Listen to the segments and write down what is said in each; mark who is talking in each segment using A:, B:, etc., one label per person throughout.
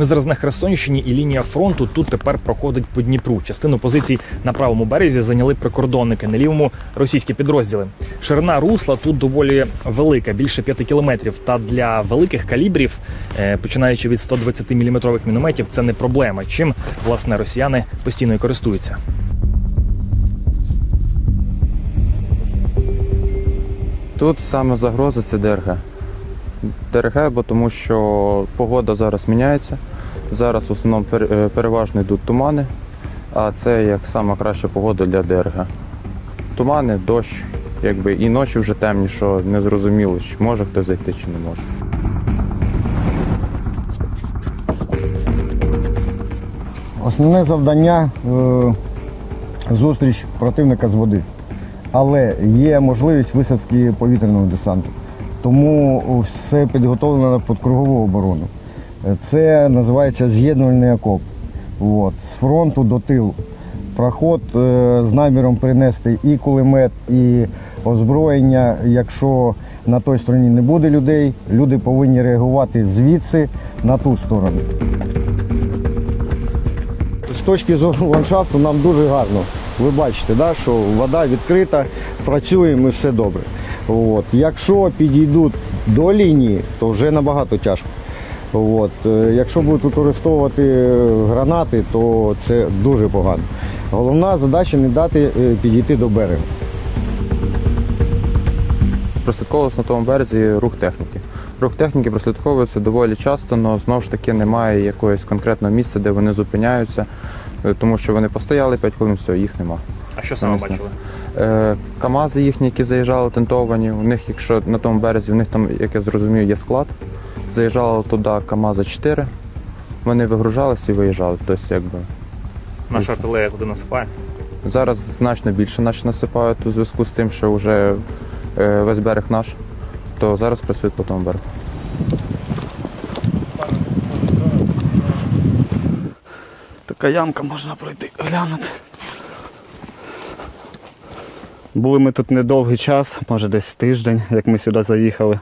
A: Ми зараз на Херсонщині, і лінія фронту тут тепер проходить по Дніпру. Частину позицій на правому березі зайняли прикордонники, на лівому російські підрозділи. Ширина русла тут доволі велика, більше 5 кілометрів. Та для великих калібрів, е, починаючи від 120 мм мінометів, це не проблема. Чим власне росіяни постійно і користуються.
B: Тут саме загроза це ДРГ. ДРГ, бо тому що погода зараз міняється. Зараз в основному е, переважно йдуть тумани, а це як сама краща погода для ДРГ. Тумани, дощ, якби і ночі вже темні, що не зрозуміло, чи може хтось зайти, чи не може.
C: Основне завдання е, зустріч противника з води. Але є можливість висадки повітряного десанту. Тому все підготовлено під кругову оборону. Це називається з'єднувальний окоп. От, з фронту до тилу. Проход е, з наміром принести і кулемет, і озброєння. Якщо на той стороні не буде людей, люди повинні реагувати звідси на ту сторону. З точки зору ландшафту нам дуже гарно. Ви бачите, да, що вода відкрита, працюємо і все добре. От. Якщо підійдуть до лінії, то вже набагато тяжко. От. е, Якщо будуть використовувати гранати, то це дуже погано. Головна задача не дати е, підійти до берега.
B: Прослідковується на тому березі рух техніки. Рух техніки прослідковується доволі часто, але знову ж таки немає якогось конкретного місця, де вони зупиняються, е, тому що вони постояли 5 хвилин, все, їх нема.
A: А що саме бачили?
B: Е, Камази їхні, які заїжджали тентовані, у них, якщо на тому березі, у них там, як я зрозумів, є склад. Заїжджало туди Камаза 4, вони вигружалися і виїжджали. Тобто, якби
A: Наша артилерія куди насипає?
B: зараз значно більше наші насипають у зв'язку з тим, що вже е, весь берег наш, то зараз працюють по тому берегу.
D: Така ямка можна пройти, глянути. Були ми тут недовгий час, може десь тиждень, як ми сюди заїхали.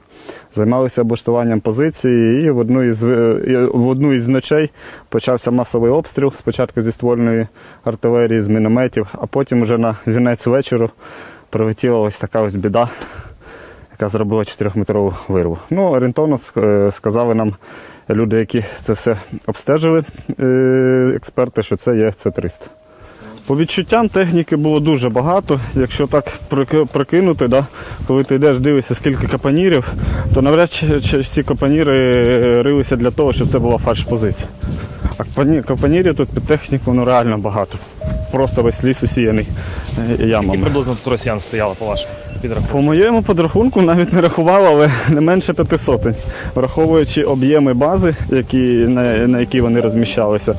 D: Займалися облаштуванням позиції, і в одну із, е, в одну із ночей почався масовий обстріл. Спочатку зі ствольної артилерії, з мінометів, а потім вже на вінець вечору прилетіла ось така ось біда, яка зробила 4-метрову вирву. Ну, орієнтовно е, сказали нам люди, які це все обстежили, е, експерти, що це є С-300. По відчуттям техніки було дуже багато. Якщо так прокинути, да, коли ти йдеш, дивишся, скільки капанірів, то навряд чи чи ці капаніри е, рилися для того, щоб це була фальш-позиція. А капанірів тут під техніку ну, реально багато. Просто весь ліс усіяний е,
A: Скільки приблизно тут росіян стояло по вашому підрахунку?
D: По моєму підрахунку навіть не рахував, але не менше п'яти сотень, враховуючи об'єми бази, які, на, на які вони розміщалися.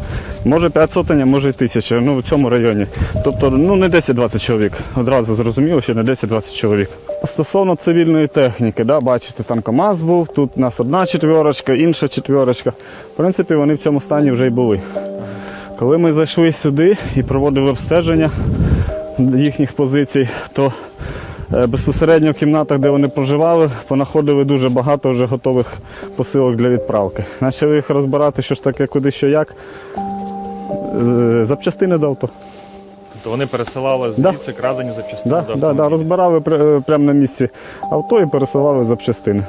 D: Може 5 сотень, а може і тисяча, ну в цьому районі. Тобто ну не 10-20 чоловік. Одразу зрозуміло, що не 10-20 чоловік. Стосовно цивільної техніки, да, бачите, там КАМАЗ був, тут у нас одна четверочка, інша четверочка. В принципі, вони в цьому стані вже й були. Коли ми зайшли сюди і проводили обстеження їхніх позицій, то Е, Безпосередньо в кімнатах, де вони проживали, понаходили дуже багато вже готових посилок для відправки. Почали їх розбирати, що ж таке, куди, що як. Е, Запчастини до авто.
A: Тобто вони пересилали
D: Да.
A: звідси крадені запчастини
D: Да,
A: до
D: да, да, розбирали е, прямо на місці авто і пересилали запчастини.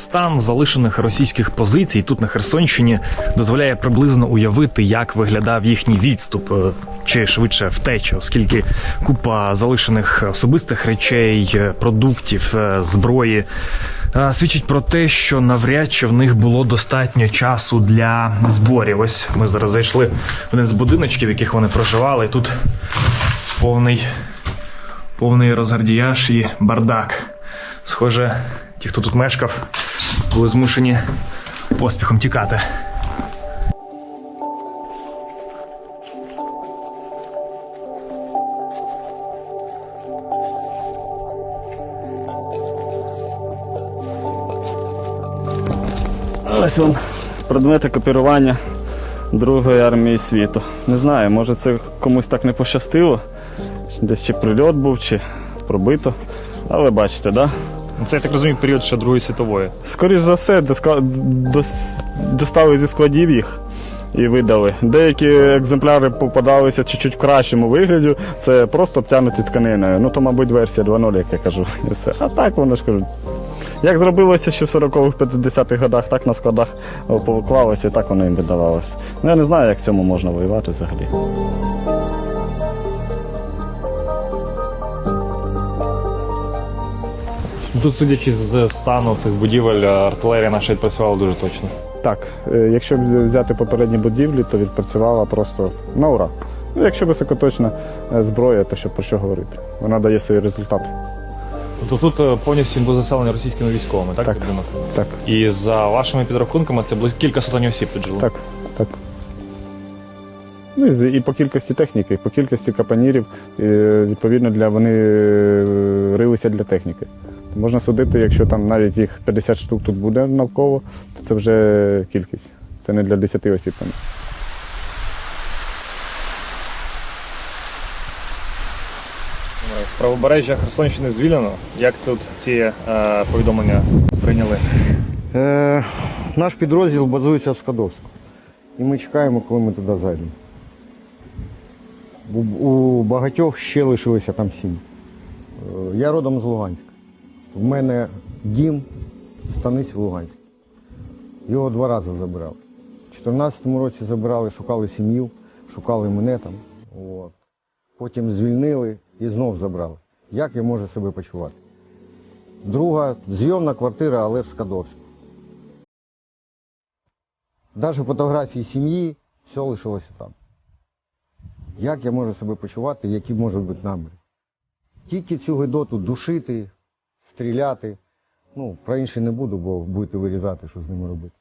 A: Стан залишених російських позицій тут на Херсонщині дозволяє приблизно уявити, як виглядав їхній відступ, е, чи швидше втеча, оскільки купа залишених особистих речей, е, продуктів, е, зброї свідчить про те, що навряд чи в них було достатньо часу для зборів. Ось ми зараз зайшли в один з будиночків, в яких вони проживали. і Тут повний, повний розгардіяж і бардак. Схоже, ті, хто тут мешкав, були змушені поспіхом тікати.
D: Ось вам предмети копірування Другої армії світу. Не знаю, може це комусь так не пощастило. Десь чи прильот був, чи пробито. Але бачите, да?
A: Ну, Це я так розумію, період ще Другої світової.
D: Скоріш за все, достали зі складів їх і видали. Деякі екземпляри попадалися чуть-чуть в кращому вигляді. Це просто обтянуті тканиною. Ну то, мабуть, версія 2.0, як я кажу. І все. А так вони ж кажуть. Як зробилося ще в 40-х, 50-х годах, так на складах поклалося, і так воно їм видавалося. Ну я не знаю, як цьому можна воювати взагалі.
A: Тут, судячи з стану цих будівель, артилерія наша відпрацювала дуже точно.
D: Так, е, якщо б взяти попередні будівлі, то відпрацювала просто на ура. Ну, якщо високоточна е, зброя, то що про що говорити? Вона дає свої результати.
A: Тобто тут е, повністю був заселений російськими військовими, так?
D: Так. Так,
A: І за вашими підрахунками це близько кілька сотень осіб тут жило.
D: так, так. Ну і, по кількості техніки, по кількості капанірів, е, відповідно, для вони е, рилися для техніки. Можна судити, якщо там навіть їх 50 штук тут буде навколо, то це вже кількість. Це не для 10 осіб. Там.
A: Правобережжя Херсонщини звільнено. Як тут ці е, повідомлення сприйняли?
C: Е, наш підрозділ базується в Скадовську. І ми чекаємо, коли ми туди зайдемо. У, у багатьох ще лишилося там сім. Е, я родом з Луганська. В мене дім в станиці Луганській. Його два рази забирали. У 2014 році забирали, шукали сім'ю, шукали мене там. От. Потім звільнили і знов забрали. Як я можу себе почувати? Друга зйомна квартира, але в Скадовську. Навіть фотографії сім'ї, все лишилося там. Як я можу себе почувати, які можуть бути наміри? Тільки цю гидоту душити, стріляти. Ну, про інше не буду, бо будете вирізати, що з ними робити.